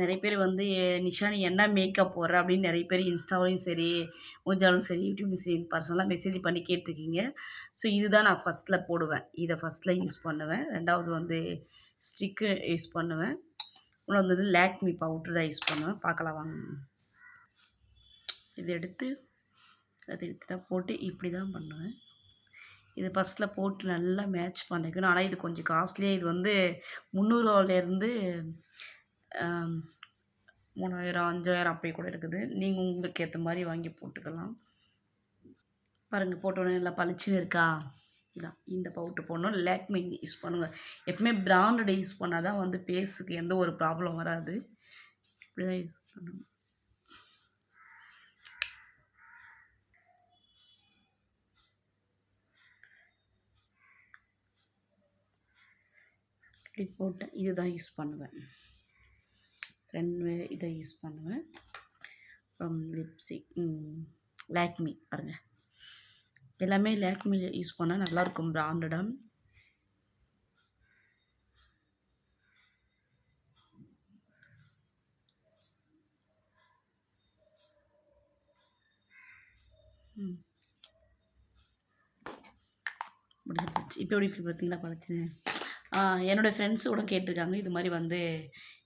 நிறைய பேர் வந்து நிஷா நீ என்ன மேக்கப் போடுற? அப்படின்னு நிறைய பேர் இன்ஸ்டாவிலையும் சரி ஊஞ்சாலும் சரி யூடியூப்லையும் சரி பர்சனலாக மெசேஜ் பண்ணி கேட்டிருக்கீங்க. ஸோ இதுதான் நான் ஃபஸ்ட்டில் போடுவேன். இதை ஃபஸ்ட்டில் யூஸ் பண்ணுவேன். ரெண்டாவது வந்து ஸ்டிக்கு யூஸ் பண்ணுவேன். இன்னொன்று வந்து லேக்மி பவுட்ரு தான் யூஸ் பண்ணுவேன். பார்க்கலாம் வாங்க. இது எடுத்து அதை எடுத்துட்டா போட்டு இப்படி தான் பண்ணுவேன். இது ஃபஸ்ட்டில் போட்டு நல்லா மேட்ச் பண்ணிக்கணும். ஆனால் இது கொஞ்சம் காஸ்ட்லியாக இது வந்து முந்நூறுவாலேருந்து மூணாயிரம் அஞ்சாயிரம் அப்படி கூட இருக்குது. நீங்கள் உங்களுக்கு ஏற்ற மாதிரி வாங்கி போட்டுக்கலாம். பாருங்கள் போட்டோடனே நல்லா பளிச்சுன்னு இருக்கா? இதான் இந்த பவுட்ரு போடணும். லேக்மி யூஸ் பண்ணுங்கள் எப்பவுமே பிராண்டட் யூஸ் பண்ணால் தான் வந்து பேஸுக்கு எந்த ஒரு ப்ராப்ளம் வராது. இப்படி தான் யூஸ் பண்ணணும். இப்படி போட்டேன் இதுதான் யூஸ் பண்ணுவேன். ரெண்டு இதை யூஸ் பண்ணுவேன். அப்புறம் லிப்ஸ்டிக் லேக்மி பாருங்கள் எல்லாமே லேக்மி யூஸ் பண்ணால் நல்லாயிருக்கும் பிராண்டடாக முடிஞ்சு போச்சு இப்போ எப்படி இருக்கு பார்த்தீங்களா பழத்தினேன் என்னோடய ஃப்ரெண்ட்ஸு கூட கேட்டிருக்காங்க இது மாதிரி வந்து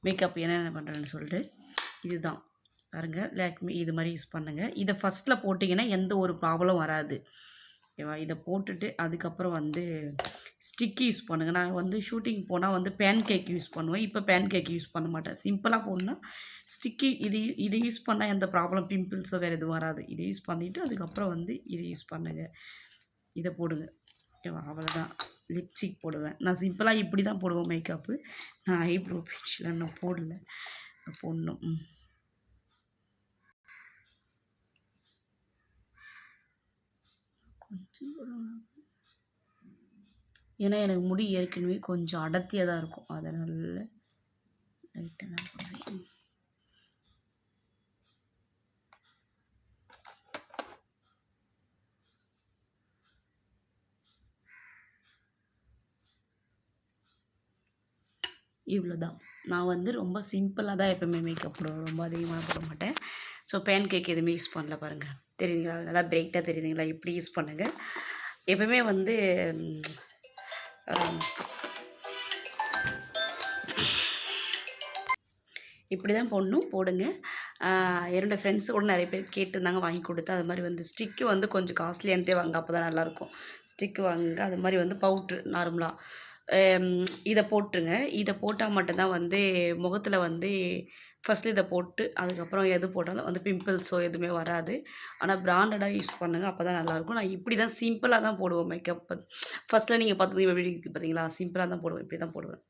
மேக்கப் என்னென்ன பண்ணுறேன்னு சொல்லிட்டு. இதுதான். பாருங்கள் லேக்மி இது மாதிரி யூஸ் பண்ணுங்கள் இதை ஃபஸ்ட்டில் போட்டிங்கன்னா எந்த ஒரு ப்ராப்ளம் வராது. ஓகேவா? இதை போட்டுட்டு அதுக்கப்புறம் வந்து ஸ்டிக்கு யூஸ் பண்ணுங்கள் நான் வந்து ஷூட்டிங் போனால் வந்து பேன் கேக் யூஸ் பண்ணுவேன். இப்போ பேன் கேக் யூஸ் பண்ண மாட்டேன். சிம்பிளாக போடணுன்னா ஸ்டிக்கி இது இது யூஸ் பண்ணால் எந்த ப்ராப்ளம் பிம்பிள்ஸோ வேறு எதுவும் வராது. இதை யூஸ் பண்ணிவிட்டு அதுக்கப்புறம் வந்து இதை யூஸ் பண்ணுங்கள் இதை போடுங்க. ஓகேவா? அவ்வளோதான் லிப்ஸ்டிக் போடுவேன். நான் சிம்பிளாக இப்படி தான் போடுவேன் மேக்கப்பு நான் ஐப்ரோ பென்சில் இன்னும் போடல. போடணும். கொஞ்சம் ஏன்னா எனக்கு முடி ஏற்கனவே கொஞ்சம் அடர்த்தியாக தான் இருக்கும். அதனால் லைட்டாக தான் போடுவேன் இவ்வளோ தான் நான் வந்து ரொம்ப சிம்பிளாக தான் எப்போவுமே மேக்கப் போடுவேன் ரொம்ப அதிகமாக போட மாட்டேன். ஸோ பேன் கேக் எதுவுமே யூஸ் பண்ணல பாருங்கள் தெரியுதுங்களா? நல்லா பிரைட்டாக தெரியுதுங்களா? இப்படி யூஸ் பண்ணுங்கள் எப்பவுமே வந்து இப்படி தான் போடணும் போடுங்க. என்னோடய ஃப்ரெண்ட்ஸு கூட நிறைய பேர் கேட்டிருந்தாங்க வாங்கி கொடுத்து. அது மாதிரி வந்து ஸ்டிக்கு வந்து கொஞ்சம் காஸ்ட்லியானதே வாங்க அப்போ தான் நல்லாயிருக்கும் ஸ்டிக்கு வாங்குங்க. அது மாதிரி வந்து பவுட்ரு நார்மலாக இதை போட்டுருங்க. இதை போட்டால் மட்டும்தான் வந்து முகத்தில் வந்து ஃபஸ்ட்டு இதை போட்டு அதுக்கப்புறம் எது போட்டாலும் வந்து பிம்பிள்ஸோ எதுவுமே வராது. ஆனால் பிராண்டடாக யூஸ் பண்ணுங்கள் அப்போ தான் நல்லாயிருக்கும். நான் இப்படி தான் சிம்பிளாக தான் போடுவேன் மேக்கப் ஃபஸ்ட்டில் நீங்கள் பார்த்து எப்படி இருக்குது பார்த்தீங்களா சிம்பிளாக தான் போடுவேன் இப்படி தான் போடுவேன்.